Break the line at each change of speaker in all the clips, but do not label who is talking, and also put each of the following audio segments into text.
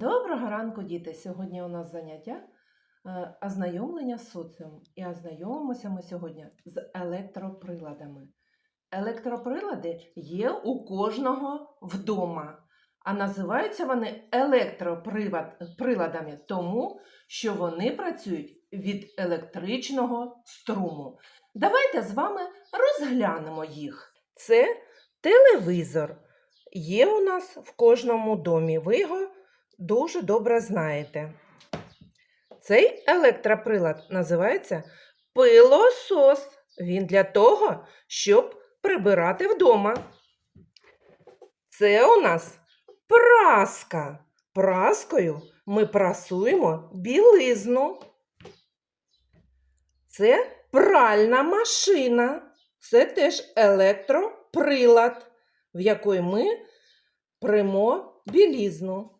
Доброго ранку, діти! Сьогодні у нас заняття е, ознайомлення з соціумом. І ознайомимося ми сьогодні з електроприладами. Електроприлади є у кожного вдома, а називаються вони електроприладами, тому що вони працюють від електричного струму. Давайте з вами розглянемо їх. Це телевізор. Є у нас в кожному домі. Ви його дуже добре знаєте. Цей електроприлад називається пилосос. Він для того, щоб прибирати вдома. Це у нас праска. Праскою ми прасуємо білизну. Це пральна машина. Це теж електроприлад, в якої ми примо білізну.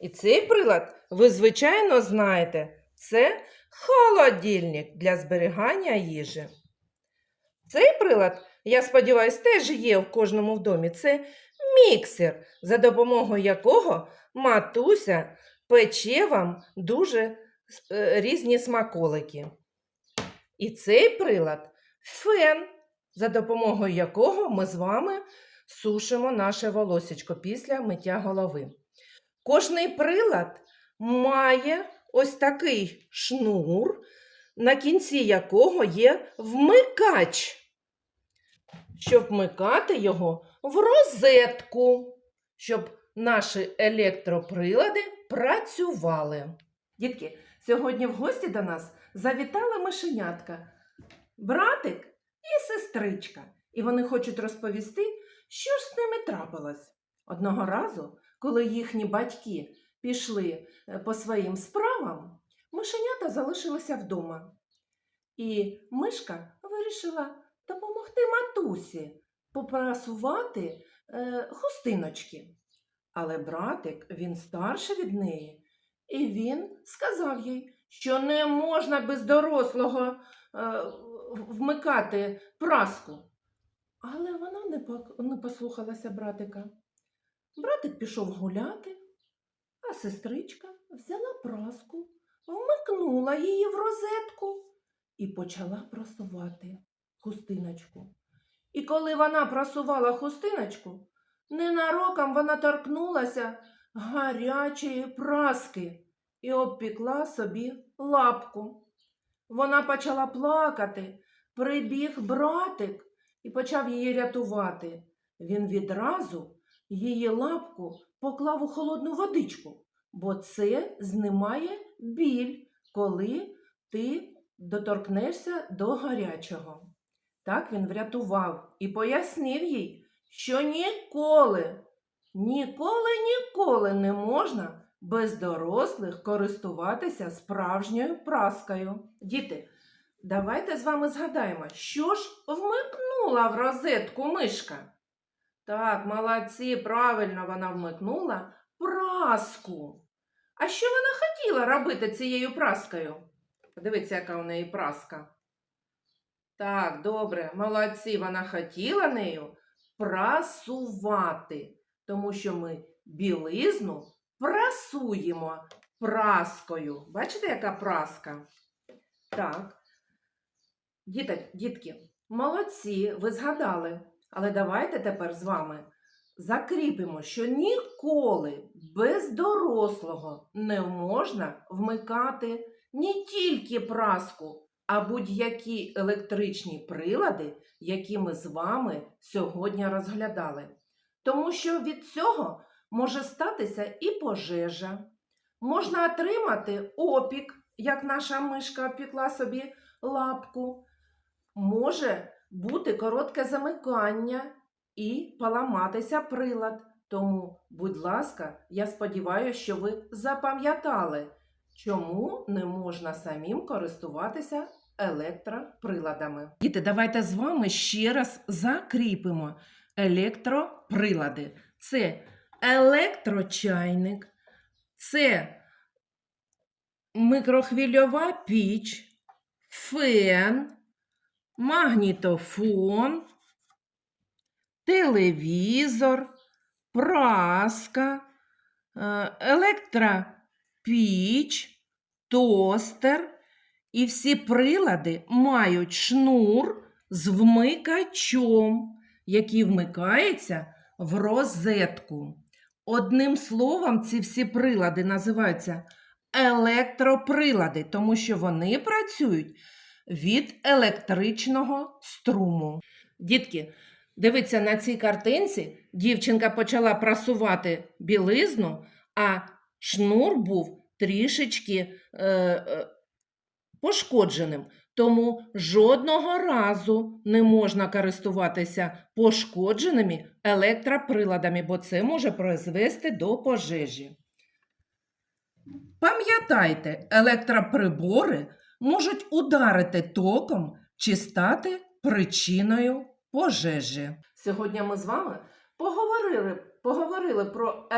І цей прилад, ви, звичайно, знаєте, це холодильник для зберігання їжі. Цей прилад, я сподіваюся, теж є в кожному в домі. Це міксер, за допомогою якого матуся пече вам дуже е, різні смаколики. І цей прилад фен, за допомогою якого ми з вами сушимо наше волосечко після миття голови. Кожний прилад має ось такий шнур, на кінці якого є вмикач, щоб вмикати його в розетку, щоб наші електроприлади працювали. Дітки, сьогодні в гості до нас завітала мишенятка, братик і сестричка. І вони хочуть розповісти, що ж з ними трапилось. Одного разу коли їхні батьки пішли е, по своїм справам, мишенята залишилися вдома. І мишка вирішила допомогти матусі попрасувати е, хустиночки. Але братик, він старший від неї, і він сказав їй, що не можна без дорослого е, вмикати праску. Але вона не, послухалася братика. Братик пішов гуляти, а сестричка взяла праску, вмикнула її в розетку і почала прасувати хустиночку. І коли вона прасувала хустиночку, ненароком вона торкнулася гарячої праски і обпікла собі лапку. Вона почала плакати, прибіг братик і почав її рятувати. Він відразу її лапку поклав у холодну водичку, бо це знімає біль, коли ти доторкнешся до гарячого. Так він врятував і пояснив їй, що ніколи, ніколи, ніколи не можна без дорослих користуватися справжньою праскою. Діти, давайте з вами згадаємо, що ж вмикнула в розетку мишка. Так, молодці, правильно вона вмикнула праску. А що вона хотіла робити цією праскою? Подивіться, яка у неї праска. Так, добре, молодці, вона хотіла нею прасувати, тому що ми білизну прасуємо праскою. Бачите, яка праска? Так. Діти, дітки, молодці, ви згадали. Але давайте тепер з вами закріпимо, що ніколи без дорослого не можна вмикати не тільки праску, а будь-які електричні прилади, які ми з вами сьогодні розглядали. Тому що від цього може статися і пожежа. Можна отримати опік, як наша мишка опікла собі лапку. Може бути коротке замикання і поламатися прилад. Тому, будь ласка, я сподіваюся, що ви запам'ятали, чому не можна самим користуватися електроприладами. Діти, давайте з вами ще раз закріпимо електроприлади. Це електрочайник, це микрохвильова піч, фен магнітофон, телевізор, праска, е, електропіч, тостер. І всі прилади мають шнур з вмикачом, який вмикається в розетку. Одним словом, ці всі прилади називаються електроприлади, тому що вони працюють від електричного струму. Дітки, дивіться на цій картинці, дівчинка почала прасувати білизну, а шнур був трішечки е, е, пошкодженим. Тому жодного разу не можна користуватися пошкодженими електроприладами, бо це може призвести до пожежі. Пам'ятайте, електроприбори можуть ударити током чи стати причиною пожежі. Сьогодні ми з вами поговорили, поговорили про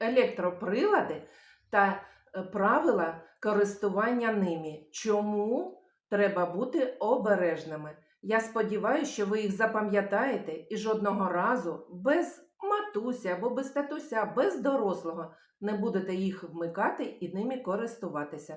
електроприлади та е, правила користування ними. Чому треба бути обережними? Я сподіваюся, що ви їх запам'ятаєте і жодного разу без матусі або без татуся, без дорослого не будете їх вмикати і ними користуватися.